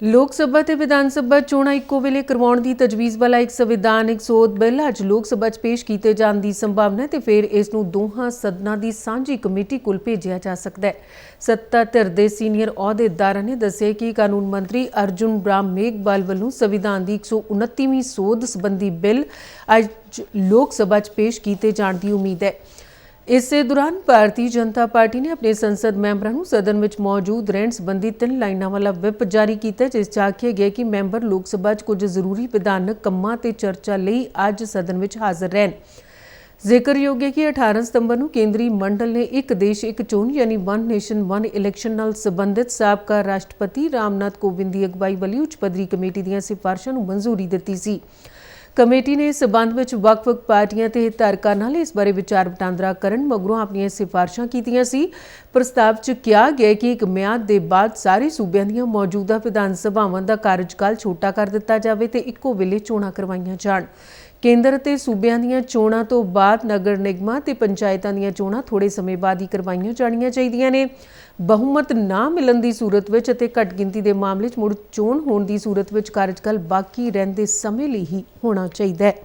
ਲੋਕ ਸਭਾ ਤੇ ਵਿਧਾਨ ਸਭਾ ਚੋਣਾਂ ਇੱਕੋ ਵੇਲੇ ਕਰਵਾਉਣ ਦੀ ਤਜਵੀਜ਼ ਵਾਲਾ ਇੱਕ ਸੰਵਿਧਾਨਿਕ ਸੋਧ ਬਿੱਲ ਅੱਜ ਲੋਕ ਸਭਾ 'ਚ ਪੇਸ਼ ਕੀਤੇ ਜਾਣ ਦੀ ਸੰਭਾਵਨਾ ਹੈ ਤੇ ਫਿਰ ਇਸ ਨੂੰ ਦੋਹਾਂ ਸਦਨਾਂ ਦੀ ਸਾਂਝੀ ਕਮੇਟੀ ਕੋਲ ਭੇਜਿਆ ਜਾ ਸਕਦਾ ਹੈ। ਸੱਤਾ ਧਿਰ ਦੇ ਸੀਨੀਅਰ ਅਹੁਦੇਦਾਰਾਂ ਨੇ ਦੱਸਿਆ ਕਿ ਕਾਨੂੰਨ ਮੰਤਰੀ ਅਰਜੁਨ ਬ੍ਰਾਮ ਮੇਘਵਾਲ ਵੱਲੋਂ ਸੰਵਿਧਾਨ ਦੀ 129ਵੀਂ ਸੋਧ ਸੰਬੰਧੀ ਬਿੱਲ ਅੱਜ ਲੋਕ ਸਭਾ 'ਚ ਪੇਸ਼ ਕੀਤੇ ਜਾਣ ਦੀ ਉਮੀਦ ਹੈ। ਇਸੇ ਦੌਰਾਨ ਭਾਰਤੀ ਜਨਤਾ ਪਾਰਟੀ ਨੇ ਆਪਣੇ ਸੰਸਦ ਮੈਂਬਰਾਂ ਨੂੰ ਸਦਨ ਵਿੱਚ ਮੌਜੂਦ ਰਹਿਣ ਸੰਬੰਧੀ ਤਿੰਨ ਲਾਈਨਾਂ ਵਾਲਾ ਵਿਪ ਜਾਰੀ ਕੀਤਾ, ਜਿਸ 'ਚ ਆਖਿਆ ਗਿਆ ਕਿ ਮੈਂਬਰ ਲੋਕ ਸਭਾ 'ਚ ਕੁਝ ਜ਼ਰੂਰੀ ਵਿਧਾਨਕ ਕੰਮਾਂ ਤੇ ਚਰਚਾ ਲਈ ਅੱਜ ਸਦਨ ਵਿੱਚ ਹਾਜ਼ਰ ਰਹਿਣ। ਜ਼ਿਕਰਯੋਗ ਹੈ ਕਿ 18 ਸਤੰਬਰ ਨੂੰ ਕੇਂਦਰੀ ਮੰਡਲ ਨੇ ਇੱਕ ਦੇਸ਼ ਇੱਕ ਚੋਣ, ਯਾਨੀ ਵਨ ਨੇਸ਼ਨ, ਵਨ ਇਲੈਕਸ਼ਨ ਨਾਲ ਸੰਬੰਧਿਤ ਸਾਬਕਾ ਰਾਸ਼ਟਰਪਤੀ ਰਾਮਨਾਥ ਕੋਵਿੰਦ ਦੀ ਅਗਵਾਈ ਵਾਲੀ ਉੱਚ ਪੱਧਰੀ ਕਮੇਟੀ ਦੀਆਂ ਸਿਫਾਰਸ਼ਾਂ ਨੂੰ ਮਨਜ਼ੂਰੀ ਦਿੱਤੀ ਸੀ। ਕਮੇਟੀ ਨੇ ਇਸ ਸਬੰਧ ਵਿੱਚ ਵੱਖ-ਵੱਖ ਪਾਰਟੀਆਂ ਤੇ ਹਿੱਤਧਾਰਕਾਂ ਨਾਲ ਇਸ ਬਾਰੇ ਵਿਚਾਰ ਵਟਾਂਦਰਾ ਕਰਨ ਮਗਰੋਂ ਆਪਣੀਆਂ ਸਿਫਾਰਸ਼ਾਂ ਕੀਤੀਆਂ ਸੀ। ਪ੍ਰਸਤਾਵ 'ਚ ਕਿਹਾ ਗਿਆ ਕਿ ਇੱਕ ਮਿਆਦ ਦੇ ਬਾਅਦ ਸਾਰੇ ਸੂਬਿਆਂ ਦੀਆਂ ਮੌਜੂਦਾ ਵਿਧਾਨ ਸਭਾਵਾਂ ਦਾ ਕਾਰਜਕਾਲ ਛੋਟਾ ਕਰ ਦਿੱਤਾ ਜਾਵੇ ਤੇ ਇੱਕੋ ਵੇਲੇ ਚੋਣਾਂ ਕਰਵਾਈਆਂ ਜਾਣ। ਕੇਂਦਰ ਅਤੇ ਸੂਬਿਆਂ ਦੀਆਂ ਚੋਣਾਂ ਤੋਂ ਬਾਅਦ ਨਗਰ ਨਿਗਮਾਂ ਤੇ ਪੰਚਾਇਤਾਂ ਦੀਆਂ ਚੋਣਾਂ ਥੋੜੇ ਸਮੇਂ ਬਾਅਦ ਹੀ ਕਰਵਾਈਆਂ ਜਾਣੀਆਂ ਚਾਹੀਦੀਆਂ ਨੇ। ਬਹੁਮਤ ਨਾ ਮਿਲਣ ਦੀ ਸੂਰਤ ਵਿੱਚ ਅਤੇ ਘੱਟ ਗਿਣਤੀ ਦੇ ਮਾਮਲੇ 'ਚ ਮੁੜ ਚੋਣ ਹੋਣ ਦੀ ਸੂਰਤ ਵਿੱਚ ਕਾਰਜਕਾਲ ਬਾਕੀ ਰਹਿੰਦੇ ਸਮੇਂ ਲਈ ਹੀ ਹੋਣਾ ਚਾਹੀਦਾ ਹੈ।